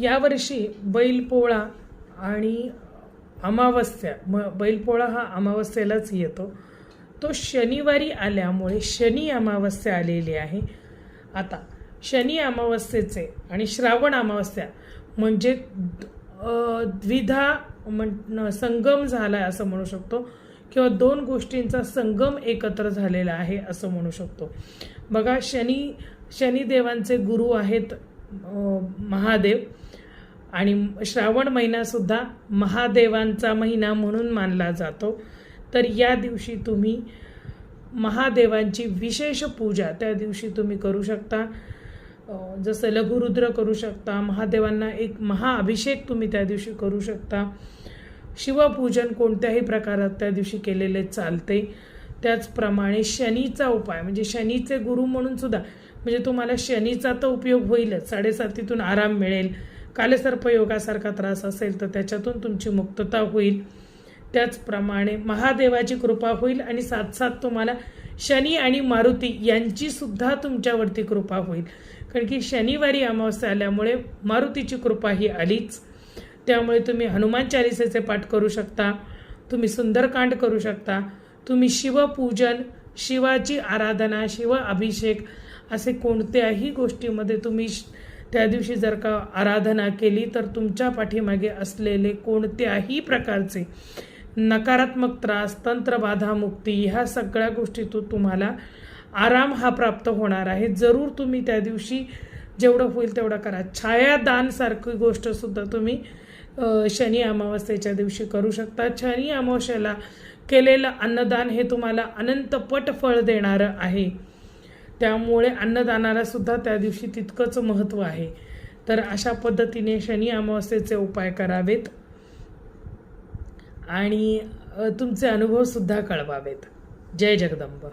यावर्षी बैलपोळा आणि अमावस्या म बैलपोळा हा अमावस्येलाच येतो. तो शनिवारी आल्यामुळे शनी अमावस्या आलेली आहे. आता शनी अमावस्येचे आणि श्रावण अमावस्या म्हणजे द्विधा म्हण संगम झाला आहे असं म्हणू शकतो. किंवा दोन गोष्टींचा संगम एकत्र झालेला आहे असं म्हणू शकतो. बघा शनी शनिदेवांचे गुरु आहेत महादेव. आणि श्रावण महिनासुद्धा महादेवांचा महिना म्हणून मानला जातो. तर या दिवशी तुम्ही महादेवांची विशेष पूजा त्या दिवशी तुम्ही करू शकता. जसं लघुरुद्र करू शकता महादेवांना एक महाअभिषेक तुम्ही त्या दिवशी करू शकता. शिवपूजन कोणत्याही प्रकारात त्या दिवशी केलेले चालते. त्याचप्रमाणे शनीचा उपाय म्हणजे शनीचे गुरु म्हणून सुद्धा म्हणजे तुम्हाला शनीचा तर उपयोग होईलच. साडेसातीतून आराम मिळेल. कालसर्पयोगासारखा त्रास असेल तर त्याच्यातून तुमची मुक्तता होईल. त्याचप्रमाणे महादेवाची कृपा होईल आणि साथ साथ तुम्हाला शनी आणि मारुती यांचीसुद्धा तुमच्यावरती कृपा होईल. कारण की शनिवारी अमावस्या आल्यामुळे मारुतीची कृपा ही आलीच. त्यामुळे तुम्ही हनुमान चालिसेचे पाठ करू शकता तुम्ही सुंदरकांड करू शकता तुम्ही शिवपूजन शिवाची आराधना शिव अभिषेक असे कोणत्याही गोष्टीमध्ये तुम्ही श- त्या दिवशी जर का आराधना केली तर तुमच्या पाठीमागे असलेले कोणत्याही प्रकारचे नकारात्मक त्रास तंत्रबाधा मुक्ती ह्या सगळ्या गोष्टीतून तुम्हाला आराम हा प्राप्त होणार आहे. जरूर तुम्ही त्या दिवशी जेवढं होईल तेवढं करा. छायादानसारखी गोष्टसुद्धा तुम्ही शनी अमावस्येच्या दिवशी करू शकता. शनी अमावस्येला केलेलं अन्नदान हे तुम्हाला अनंतपट फळ देणारं आहे. त्यामुळे अन्नदानाला सुद्धा त्या दिवशी तितकंच महत्त्व आहे. तर अशा पद्धतीने शनी अमावस्येचे उपाय करावेत. आणि तुमचे अनुभवसुद्धा कळवावेत. जय जगदंब.